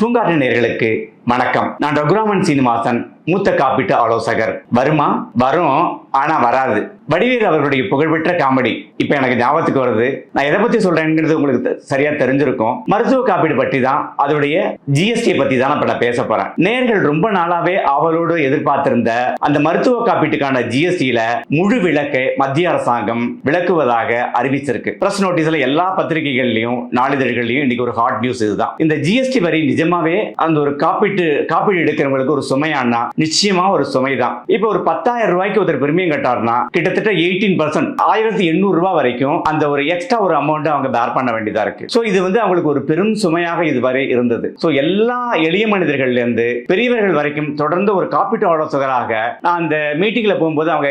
பூங்காற்று நேர்களுக்கு வணக்கம். நான் ரகுராமன் சீனிவாசன் மூத்த காப்பீட்டு ஆலோசகர். வருமா? வரும் ஆனா வராது. வடிவேல் அவர்களுடைய புகழ்பெற்ற காமெடி. இப்ப எனக்கு ஞாபகத்துக்கு வருது. நான் எதை பத்தி சொல்றேங்கிறது உங்களுக்கு சரியா தெரிஞ்சிருக்கும். மருத்துவ காப்பீடு பற்றி தான் அதோடைய ஜிஎஸ்டி பத்தி தான் இப்ப நான் பேச போறேன். நேர்கள் ரொம்ப நாளாவே அவளோடு எதிர்பார்த்திருந்த அந்த மருத்துவ காப்பீட்டுக்கான ஜிஎஸ்டியில முழு விளக்கை மத்திய அரசாங்கம் விளக்குவதாக அறிவிச்சிருக்கு. பிரஸ் நோட்டீஸ்ல எல்லா பத்திரிகைகள்லயும் நாளிதழ்கள்லயும் இன்னைக்கு ஒரு ஹாட் நியூஸ் இதுதான். இந்த ஜிஎஸ்டி வரி நிஜமாவே அந்த ஒரு காப்பீட்டு காப்பீடு எடுக்கிறவங்களுக்கு ஒரு சுமையானா? நிச்சயமா ஒரு சுமை தான் இப்போ ஒரு பத்தாயிரம் ரூபாய்க்கு ஒருத்தர் பிரிமியம் கட்டாருன்னா கிட்டத்தட்ட எயிட்டீன் பர்சன்ட் ஆயிரத்தி எண்ணூறு ரூபாய் வரைக்கும் அந்த ஒரு எக்ஸ்ட்ரா ஒரு அமௌண்ட் அவங்க பேர் பண்ண வேண்டியதா இருக்கு. ஸோ இது வந்து அவங்களுக்கு ஒரு பெரும் சுமையாக இதுவரை இருந்தது. ஸோ எல்லா எளிய மனிதர்கள்ல இருந்து பெரியவர்கள் வரைக்கும் தொடர்ந்து ஒரு காப்பீட்டு ஆலோசகராக நான் அந்த மீட்டிங்ல போகும்போது அவங்க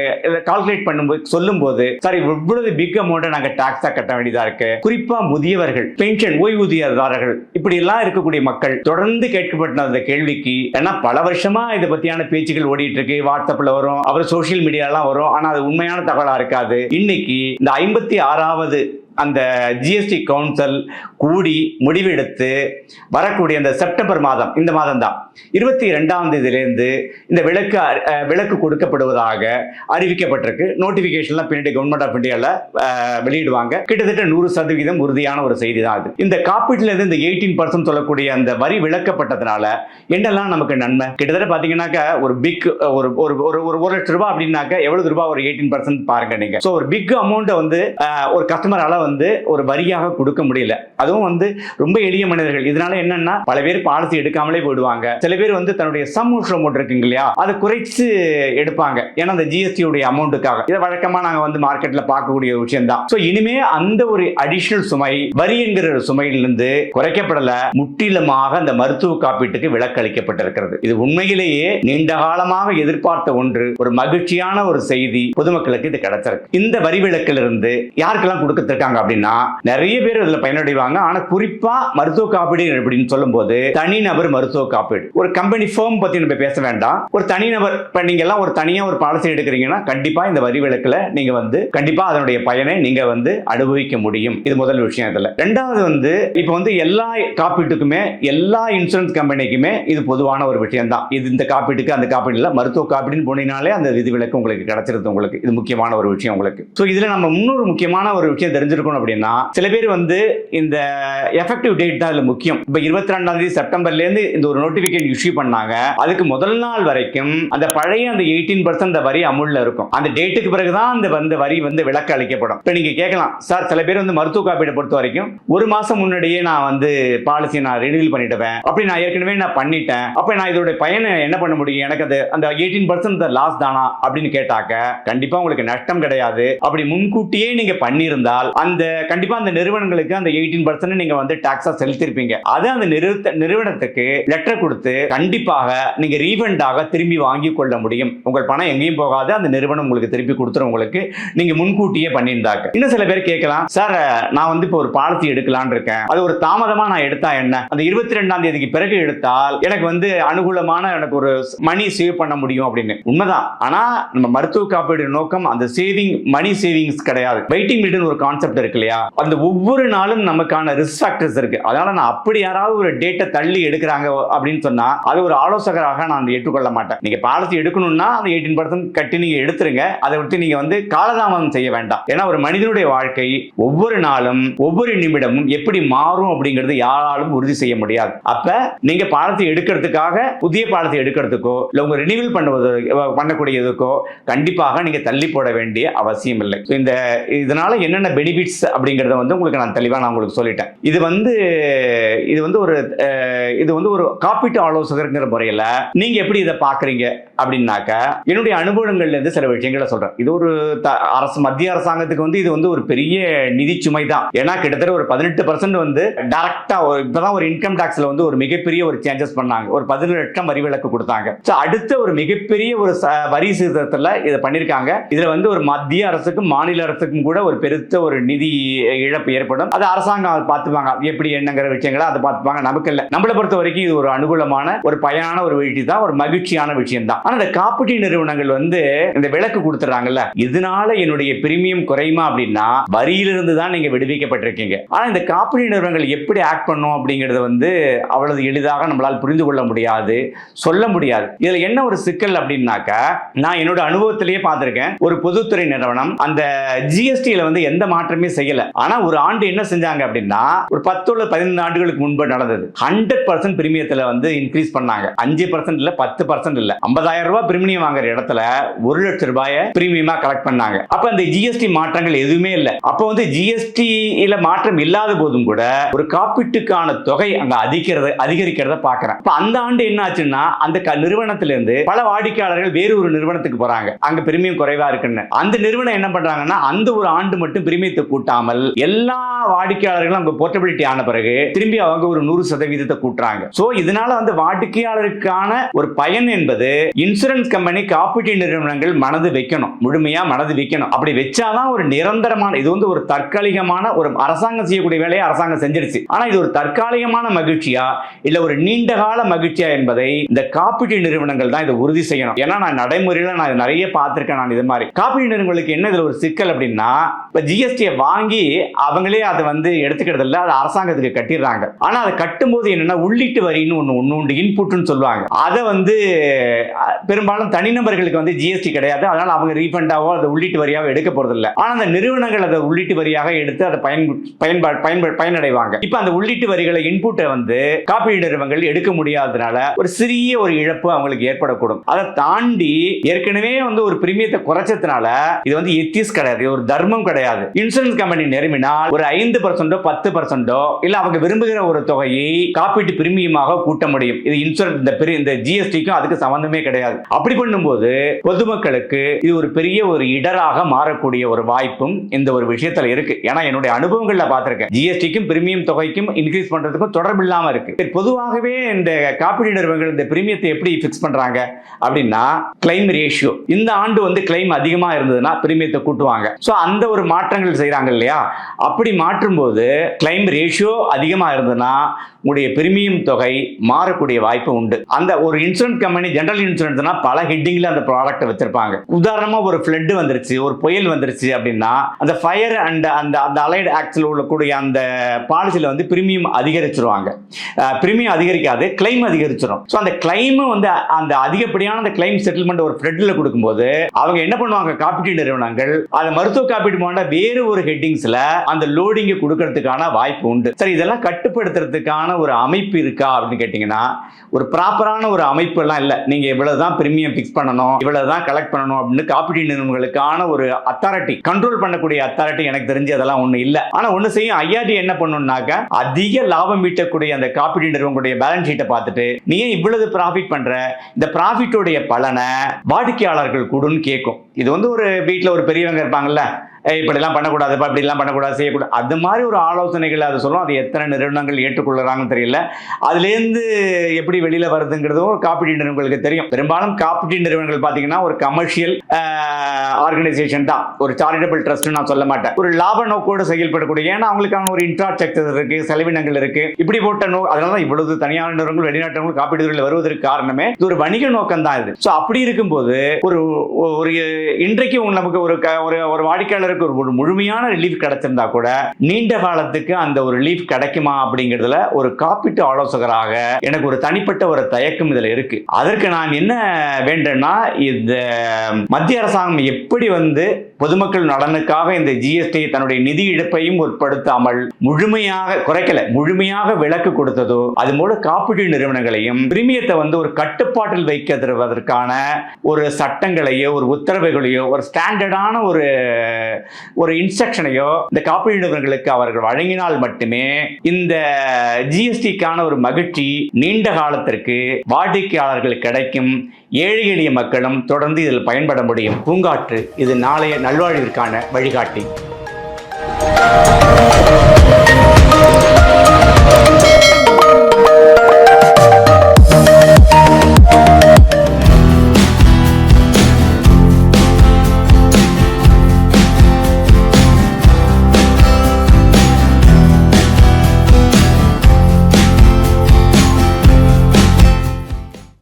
கால்குலேட் பண்ணும்போது சொல்லும்போது சார் இவ்வளவு பிக் அமௌண்ட்டை நாங்க டாக்ஸா கட்ட வேண்டியதா இருக்கு? குறிப்பா முதியவர்கள் பென்ஷன் ஓய்வூதியதாரர்கள் இப்படி எல்லாம் இருக்கக்கூடிய மக்கள் தொடர்ந்து கேட்கப்பட்ட அந்த கேள்விக்கு ஏன்னா பல வருஷமா இதை பத்தியான பேச்சுகள் ஓடிட்டு இருக்கு வாட்ஸ்அப்ல வரும் அப்புறம் சோஷியல் மீடியாலாம் வரும். ஆனா அது உண்மையான தகவலா இருக்காது. இன்னைக்கு இந்த ஐம்பத்தி ஆறாவது அந்த ஜிஎஸ்டி கவுன்சில் கூடி முடிவெடுத்து வரக்கூடிய அந்த செப்டம்பர் மாதம் இந்த மாதம் தான் இருபத்தி ரெண்டாம் தேதியிலேருந்து இந்த விளக்கு விளக்கு விலக்கு கொடுக்கப்படுவதாக அறிவிக்கப்பட்டிருக்கு. நோட்டிஃபிகேஷன்லாம் பின்னாடி கவர்மெண்ட் ஆஃப் இந்தியாவில் வெளியிடுவாங்க. கிட்டத்தட்ட நூறு சதவீதம் உறுதியான ஒரு செய்தி தான் அது. இந்த காப்பீட்டிலேருந்து இந்த எயிட்டீன் பர்சன்ட் சொல்லக்கூடிய அந்த வரி விளக்கப்பட்டதுனால என்னெல்லாம் நமக்கு நன்மை? கிட்டத்தட்ட பார்த்தீங்கன்னாக்கா ஒரு பிக் ஒரு ஒரு ஒரு ஒரு ஒரு லட்ச ரூபாய் அப்படின்னாக்கா எவ்வளவு ரூபாய் ஒரு எயிட்டீன் பர்சன்ட் பாருங்க நீங்க. ஸோ ஒரு பிக் அமௌண்ட்டை வந்து ஒரு கஸ்டமரால வந்து ஒரு வரியாக கொடுக்க முடியல. அதுவும் வந்து ரொம்ப எளிய மனிதர்கள். இதனால என்னன்னா பல பேர் பாலிசி எடுக்காமலே போயிடுவாங்க. சில பேர் வந்து தன்னுடைய சம் அமௌண்ட் இருக்குங்க இல்லையா? அதை குறைச்சு எடுப்பாங்க. ஏன்னா அந்த ஜிஎஸ்டி உடைய அமௌண்ட்டுக்காக இதை வழக்கமா நாங்க வந்து மார்க்கெட்ல பார்க்கக்கூடிய ஒரு விஷயம் தான். ஸோ இனிமே அந்த ஒரு அடிஷனல் சுமை வரி என்கிற ஒரு சுமையிலிருந்து குறைக்கப்படல முற்றிலுமாக அந்த மருத்துவ காப்பீட்டுக்கு விலக்கு அளிக்கப்பட்டிருக்கிறது இது உண்மையிலேயே நீண்ட காலமாக எதிர்பார்த்த ஒன்று ஒரு மகிழ்ச்சியான ஒரு செய்தி பொதுமக்களுக்கு இது கிடைச்சிருக்கு. இந்த வரி விலக்கிலிருந்து யாருக்கெல்லாம் கொடுத்துருக்காங்க அப்படின்னா நிறைய பேர் இதில் பயனடைவாங்க. ஆனா குறிப்பா மருத்துவ காப்பீடு அப்படின்னு சொல்லும்போது தனிநபர் மருத்துவ காப்பீடு. ஒரு கம்பெனி ஃபேம் பத்தி நம்ம பேச வேண்டாம். ஒரு தனிநபர் இப்ப நீங்க எல்லாம் ஒரு தனியா ஒரு பாலிசி எடுக்கிறீங்கன்னா கண்டிப்பா இந்த வரி விலக்குல நீங்க வந்து கண்டிப்பா அதனுடைய பயனை நீங்க வந்து அனுபவிக்க முடியும். இது முதல் விஷயம் இதுல. ரெண்டாவது வந்து இப்போ வந்து எல்லா காப்பீட்டுக்குமே எல்லா இன்சூரன்ஸ் கம்பெனிக்குமே இது பொதுவான ஒரு விஷயம் தான் இது இந்த காப்பீட்டுக்கு அந்த காப்பீடு மருத்துவ காப்பீடுன்னு போனீங்கனாலே அந்த விதிவிலக்கு உங்களுக்கு கிடைச்சிருது உங்களுக்கு. இது முக்கியமான ஒரு விஷயம் உங்களுக்கு. ஸோ இதுல நம்ம இன்னொரு முக்கியமான ஒரு விஷயம் தெரிஞ்சிருக்கணும் அப்படின்னா சில பேர் வந்து இந்த எஃபெக்டிவ் டேட் தான் இதுல முக்கியம். இப்போ இருபத்தி ரெண்டாம் தேதி செப்டம்பர்ல இருந்து இந்த ஒரு நோட்டிபிகேஷன் இஷ்யூ பண்ணாங்க. அதுக்கு முதல் நாள் வரைக்கும் அந்த பழைய அந்த எயிட்டீன் பர்சன்ட் வரி அமுல்ல இருக்கும். அந்த டேட்டுக்கு பிறகுதான் அந்த வந்து வரி வந்து விலக்கு அளிக்கப்படும். இப்போ நீங்க கேட்கலாம் சார் சில பேர் வந்து மருத்துவ காப்பீடு பொறுத்த வரைக்கும் ஒரு மாசம் முன்னாடியே நான் வந்து பாலிசி நான் ரினியூல் பண்ணிடுவேன். அப்படி நான் ஏற்கனவே நான் பண்ணிட்டேன். அப்ப நான் இதோட பயனை என்ன பண்ண முடியும்? எனக்கு அது அந்த எயிட்டீன் பர்சன்ட் லாஸ் தானா? அப்படின்னு கேட்டாக்க கண்டிப்பா உங்களுக்கு நஷ்டம் கிடையாது. அப்படி முன்கூட்டியே நீங்க பண்ணியிருந்தால் அந்த கண்டிப்பா அந்த நிறுவனங்களுக்கு அந்த எயிட்டீன் பர்சன்ட் நீங்க வந்து டாக்ஸா செலுத்திருப்பீங்க. அது அந்த நிறுவனத்துக்கு லெட்டர் கொடுத்து கண்டிப்பாக நீங்க ரீஃபண்டாக திரும்பி வாங்கி கொள்ள முடியும். உங்கள் பணம் எங்கேயும் போகாது. அந்த நிறுவனம் உங்களுக்கு திருப்பி கொடுத்துரும் உங்களுக்கு. நீங்க முன்கூட்டியே பண்ணியிருந்தாக்க இன்னும் சில பேர் கேட்கலாம் சார் நான் வந்து இப்போ ஒரு பாலிசி எடுக்கலாம்னு இருக்கேன். அது ஒரு தாமதமா நான் எடுத்தா என்ன? அந்த இருபத்தி ரெண்டாம் தேதிக்கு பிறகு எடுத்தால் எனக்கு வந்து அனுகூலமான எனக்கு ஒரு மணி சேவ் பண்ண முடியும் அப்படின்னு. உண்மைதான். ஆனா நம்ம மருத்துவ காப்பீடு நோக்கம் அந்த சேவிங் மணி சேவிங்ஸ் கிடையாது. வெயிட்டிங் பீரியட் ஒரு கான்செப்ட் இருக்கு இல்லையா? அந்த ஒவ்வொரு நாளும் நமக்கான ரிஸ்க் ஃபேக்டர்ஸ் இருக்கு. அதனால நான் அப்படி யாராவது ஒரு டேட்டை தள்ளி எடுக்கிறாங்க அப்படின்னு சொன்னா அது ஒரு ஆலோசகராக நான் ஏற்றுக்கொள்ள மாட்டேன். நீங்க பாலிசி எடுக்கணும்னா அந்த எயிட்டீன் பர்சன்ட் கட்டி நீங்க எடுத்துருங்க. அதை விட்டு நீங்க வந்து காலதாமதம் செய்ய வேண்டாம். ஏன்னா ஒரு மனிதனுடைய வாழ்க்கை ஒவ்வொரு நாளும் ஒவ்வொரு நிமிடமும் எப்படி மாறும் அப்படிங்கிறது யாராலும் உறுதி செய்ய முடியாது. அப்ப நீங்க பாலத்தை எடுக்கிறதுக்காக புதிய பாலத்தை எடுக்கிறதுக்கோ இல்ல உங்க ரினிவல் பண்ணுவது பண்ணக்கூடியதுக்கோ கண்டிப்பாக நீங்க தள்ளி போட வேண்டிய அவசியம் இல்லை. இந்த இதனால என்னென்ன பெனிஃபிட்ஸ் அப்படிங்கறத வந்து உங்களுக்கு நான் தெளிவா நான் உங்களுக்கு சொல்லிட்டேன். இது வந்து இது வந்து ஒரு இது வந்து ஒரு காப்பீட்டு ஆலோசகருங்கிற முறையில நீங்க எப்படி இதை பாக்குறீங்க அப்படின்னாக்க என்னுடைய அனுபவங்கள்ல இருந்து சில விஷயங்களை சொல்றேன். இது ஒரு த- அரசு மத்திய அரசாங்கத்துக்கு வந்து இது வந்து ஒரு பெரிய நிதி சுமை தான் ஏன்னா கிட்டத்தட்ட ஒரு பதினெட்டு பர்சன்ட் வந்து டைரக்டா இப்பதான் ஒரு இன்கம் டாக்ஸ்ல வந்து ஒரு மிகப்பெரிய ஒரு சேஞ்சஸ் பண்ணாங்க. ஒரு பதினேழு லட்சம் வரி விலக்கு கொடுத்தாங்க. So, அடுத்த ஒரு மிகப்பெரிய ஒரு வரி சீர்திருத்தத்துல இதை பண்ணிருக்காங்க இதுல வந்து ஒரு மத்திய அரசுக்கும் மாநில அரசுக்கும் கூட ஒரு பெருத்த ஒரு நிதி இழப்பு ஏற்படும். அது அரசாங்கம் பார்த்துப்பாங்க. எப்படி என்னங்கிற விஷயங்களை அதை பார்த்துப்பாங்க. நமக்கு இல்லை. நம்மளை பொறுத்த வரைக்கும் இது ஒரு அனுகூலமான அற்புதமான ஒரு பயனான ஒரு விஷயம் தான் ஒரு மகிழ்ச்சியான விஷயம் தான் ஆனா இந்த காப்பீட்டு நிறுவனங்கள் வந்து இந்த விலக்கு கொடுத்துறாங்கல்ல இதனால என்னுடைய பிரீமியம் குறையுமா அப்படின்னா வரியிலிருந்து தான் நீங்க விடுவிக்கப்பட்டிருக்கீங்க. ஆனா இந்த காப்பீட்டு நிறுவனங்கள் எப்படி ஆக்ட் பண்ணும் அப்படிங்கறது வந்து அவ்வளவு எளிதாக நம்மளால் புரிந்து கொள்ள முடியாது சொல்ல முடியாது. இதுல என்ன ஒரு சிக்கல் அப்படின்னாக்கா நான் என்னோட அனுபவத்திலேயே பார்த்திருக்கேன். ஒரு பொதுத்துறை நிறுவனம் அந்த ஜிஎஸ்டியில வந்து எந்த மாற்றமே செய்யல. ஆனா ஒரு ஆண்டு என்ன செஞ்சாங்க அப்படின்னா ஒரு பத்து பதினைந்து ஆண்டுகளுக்கு முன்பு நடந்தது. ஹண்ட்ரட் பர்சன்ட் பிரீமியத்தில் வந்து இன்க்ரீஸ் பண்ணாங்க. அஞ்சு பர்சன்ட் இல்ல பத்து பர்சன்ட் இல்ல. ஐம்பதாயிரம் ரூபாய் பிரீமியம் வாங்குற இடத்துல ஒரு லட்சம் ரூபாயை பிரீமியமா கலெக்ட் பண்ணாங்க. அப்ப அந்த ஜிஎஸ்டி மாற்றங்கள் எதுவுமே இல்ல. அப்ப வந்து ஜிஎஸ்டியில மாற்றம் இல்லாத போதும் கூட ஒரு காப்பீட்டுக்கான தொகை அங்க அதிகிறது அதிகரிக்கிறத பாக்குறேன் அப்ப அந்த ஆண்டு என்ன ஆச்சுன்னா அந்த க- நிறுவனத்திலிருந்து பல வாடிக்கையாளர்கள் வேறு ஒரு நிறுவனத்துக்கு போறாங்க. அங்க பிரீமியம் குறைவா இருக்குன்னு. அந்த நிறுவனம் என்ன பண்றாங்கன்னா அந்த ஒரு ஆண்டு மட்டும் பிரீமியத்தை கூட்டாமல் எல்லா வாடிக்கையாளர்களும் அங்க போர்ட்டபிலிட்டி ஆன பிறகு திரும்பி அவங்க ஒரு நூறு சதவீதத்தை கூட்டுறாங்க. சோ இதனால வந்து வாடிக்கையாளருக்கான ஒரு பயன் என்பது இன்சூரன்ஸ் கம்பெனி காப்பீட்டு நிறுவனங்கள் மனது வைக்கணும். முழுமையா மனது வைக்கணும். அப்படி வச்சாதான் ஒரு நிரந்தரமான இது வந்து ஒரு தற்காலிகமான ஒரு அரசாங்கம் செய்யக்கூடிய வேலையை அரசாங்கம் செஞ்சிருச்சு. ஆனா இது ஒரு தற்காலிகமான மகிழ்ச்சியா இல்ல ஒரு நீண்ட கால மகிழ்ச்சியா என்பதை இந்த காப்பீட்டு நிறுவனங்கள் தான் இதை உறுதி செய்யணும். ஏன்னா நான் நடைமுறையில நான் நிறைய பார்த்திருக்கேன் நான் இது மாதிரி. காப்பீட்டு நிறுவனங்களுக்கு என்ன இதுல ஒரு சிக்கல் அப்படின்னா இப்ப ஜிஎஸ்டியை வாங்கி அவங்களே அதை வந்து எடுத்துக்கிறது இல்லை அதை அரசாங்கத்துக்கு கட்டிடுறாங்க. ஆனா அதை கட்டும்போது என்னன்னா உள்ளீட்டு வரின்னு ஒன்று ஒன்று உண்டு இன்புட்னு சொல்லுவாங்க. அதை வந்து பெரும்பாலும் தனிநபர்களுக்கு வந்து ஜிஎஸ்டி கிடையாது. அதனால அவங்க ரீஃபண்டாவோ அதை உள்ளீட்டு வரியாவோ எடுக்க போறது ஆனால் அந்த நிறுவனங்கள் அதை உள்ளீட்டு வரியாக எடுத்து அதை பயன் பயன்பாடு பயன்ப பயனடைவாங்க. இப்போ அந்த உள்ளீட்டு வரிகளை இன்புட்டை வந்து காப்பீடு நிறுவனங்கள் எடுக்க முடியாததுனால ஒரு சிறிய ஒரு இழப்பு அவங்களுக்கு ஏற்படக்கூடும். அதை தாண்டி ஏற்கனவே வந்து ஒரு பிரீமியத்தை குறைச்சதுனால இது வந்து எத்திஸ் கிடையாது. ஒரு தர்மம் கிடையாது. இன்சூரன்ஸ் கம்பெனி நிறுவினால் ஒரு ஐந்து பர்சன்டோ பத்து பர்சன்டோ இல்லை அவங்க விரும்புகிற ஒரு தொகையை காப்பீட்டு பிரீமியமாக கூட்ட முடியும். இது இன்சூரன்ஸ் இந்த பெரிய இந்த ஜிஎஸ்டிக்கும் அதுக்கு சம்பந்தமே கிடையாது. அப்படி பண்ணும்போது பொதுமக்களுக்கு இது ஒரு பெரிய ஒரு இடராக மாறக்கூடிய ஒரு வாய்ப்பும் இந்த ஒரு விஷயத்துல இருக்கு. ஏன்னா என்னுடைய அனுபவங்கள்ல பார்த்திருக்கேன். ஜிஎஸ்டிக்கும் பிரீமியம் தொகைக்கும் இன்க்ரீஸ் பண்றதுக்கும் தொடர்பு இல்லாம இருக்கு. பொதுவாகவே இந்த காப்பீடு நிறுவனங்கள் இந்த பிரீமியத்தை எப்படி பிக்ஸ் பண்றாங்க? அப்படின்னா கிளைம் ரேஷியோ இந்த ஆண்டு வந்து கிளைம் அதிகமா இருந்ததுன்னா பிரீமியத்தை கூட்டுவாங்க. ஸோ அந்த ஒரு மாற்றங்கள் செய்யறாங்க இல்லையா? அப்படி மாற்றும் போது கிளைம் ரேஷியோ அதிகமா இருந்ததுன்னா உங்களுடைய பிரீமியம் தொகை மாறக்கூடிய வாய்ப்பு உண்டு. அந்த ஒரு இன்சூரன்ஸ் கம்பெனி ஜெனரல் இன்சூரன்ஸ்னா பல ஹெட்டிங்ல அந்த ப்ராடக்ட் வச்சிருப்பாங்க. உதாரணமா ஒரு ஃப்ளட் வந்துருச்சு ஒரு புயல் வந்துருச்சு அப்படின்னா அந்த ஃபயர் அண்ட் அந்த அந்த அலைடு ஆக்ட்ஸில் உள்ளக்கூடிய அந்த பாலிசியில் வந்து பிரீமியம் அதிகரிச்சிருவாங்க. பிரீமியம் அதிகரிக்காது கிளைம் அதிகரிச்சிடும் ஸோ அந்த கிளைம் வந்து அந்த அதிகப்படியான அந்த கிளைம் செட்டில்மெண்ட் ஒரு ஃப்ளட்டில் கொடுக்கும்போது அவங்க என்ன பண்ணுவாங்க? காப்பீட்டு நிறுவனங்கள் அது மருத்துவ காப்பீடு போன்ற வேறு ஒரு ஹெட்டிங்ஸ்ல அந்த லோடிங்கை கொடுக்கறதுக்கான வாய்ப்பு உண்டு. சரி இதெல்லாம் கட்டுப்படுத்துறதுக்கான ஒரு அமைப்பு இருக்கா அப்படின்னு கேட்டிங்கன்னா ஒரு ப்ராப்பரான ஒரு அமைப்பு எல்லாம் இல்லை. நீங்க இவ்வளவுதான் பிரீமியம் ஃபிக்ஸ் பண்ணணும் இவ்வளவுதான் கலெக்ட் பண்ணணும் அப்படின்னு காப்பீட்டு நிறுவனங்களுக்கான ஒரு அத்தாரிட்டி கண்ட்ரோல் பண்ணக்கூடிய அத்தாரிட்டி எனக்கு தெரிஞ்சு அதெல்லாம் ஒண்ணு இல்லை. ஆனா ஒண்ணு செய்யும் ஐஆர்டி என்ன பண்ணணும்னாக்க அதிக லாபம் ஈட்டக்கூடிய அந்த காப்பீட்டு நிறுவனங்களுடைய பேலன்ஸ் ஷீட்டை பார்த்துட்டு நீ ஏன் இவ்வளவு ப்ராஃபிட் பண்ற? இந்த ப்ராஃபிட்டோடைய பலனை வாடிக்கையாளர்கள் கூடுன்னு கேட்கும் இது வந்து ஒரு வீட்டில் ஒரு பெரியவங்க இருப்பாங்கல்ல இப்படிலாம் பண்ணக்கூடாதுப்பா இப்படிலாம் பண்ணக்கூடாது செய்யக்கூடாது. அது மாதிரி ஒரு ஆலோசனைகள் அது சொல்லும். அது எத்தனை நிறுவனங்கள் ஏற்றுக்கொள்ளுறாங்கன்னு தெரியல. அதுலேருந்து எப்படி வெளியில் வருதுங்கிறதும் காப்பீட்டு நிறுவனங்களுக்கு தெரியும். பெரும்பாலும் காப்பீட்டு நிறுவனங்கள் பார்த்தீங்கன்னா ஒரு கமர்ஷியல் ஆர்கனைசேஷன் தான். ஒரு சாரிட்டபிள் ட்ரஸ்ட் நான் சொல்ல மாட்டேன். ஒரு லாப நோக்கோடு செயல்படக்கூடிய ஏன்னா அவங்களுக்கான ஒரு இன்ஃப்ராஸ்ட்ரக்சர் இருக்கு செலவினங்கள் இருக்கு. இப்படி போட்ட நோ அதனால தான் இவ்வளவு தனியார் நிறுவனங்கள் வெளிநாட்டவர்கள் காப்பீடு துறையில் வருவதற்கு காரணமே இது ஒரு வணிக நோக்கம் தான் இது. ஸோ அப்படி இருக்கும்போது ஒரு ஒரு இன்றைக்கு நமக்கு ஒரு க- ஒரு ஒரு பேருக்கு ஒரு ஒரு முழுமையான ரிலீஃப் கிடைச்சிருந்தா கூட நீண்ட காலத்துக்கு அந்த ஒரு ரிலீஃப் கிடைக்குமா அப்படிங்கிறதுல ஒரு காப்பீட்டு ஆலோசகராக எனக்கு ஒரு தனிப்பட்ட ஒரு தயக்கம் இதுல இருக்கு. அதற்கு நான் என்ன வேண்டேன்னா இந்த மத்திய அரசாங்கம் எப்படி வந்து பொதுமக்கள் நலனுக்காக இந்த ஜிஎஸ்டி தன்னுடைய நிதி இழப்பையும் உட்படுத்தாமல் முழுமையாக குறைக்கல முழுமையாக விலக்கு கொடுத்ததோ அது மூலம் காப்பீட்டு நிறுவனங்களையும் பிரிமியத்தை வந்து ஒரு கட்டுப்பாட்டில் வைக்கிறதற்கான ஒரு சட்டங்களையோ ஒரு உத்தரவுகளையோ ஒரு ஸ்டாண்டர்டான ஒரு ஒரு இன்ஸ்ட்ரக்ஷனையோ இந்த காப்பீடு நிறுவனங்களுக்கு அவர்கள் வழங்கினால் மட்டுமே இந்த ஜிஎஸ்டிக்கான ஒரு மகிழ்ச்சி நீண்ட காலத்திற்கு வாடிக்கையாளர்களுக்கு கிடைக்கும். ஏழை எளிய மக்களும் தொடர்ந்து இதில் பயன்பட முடியும். பூங்காற்று இது நாளைய நல்வாழ்விற்கான வழிகாட்டி.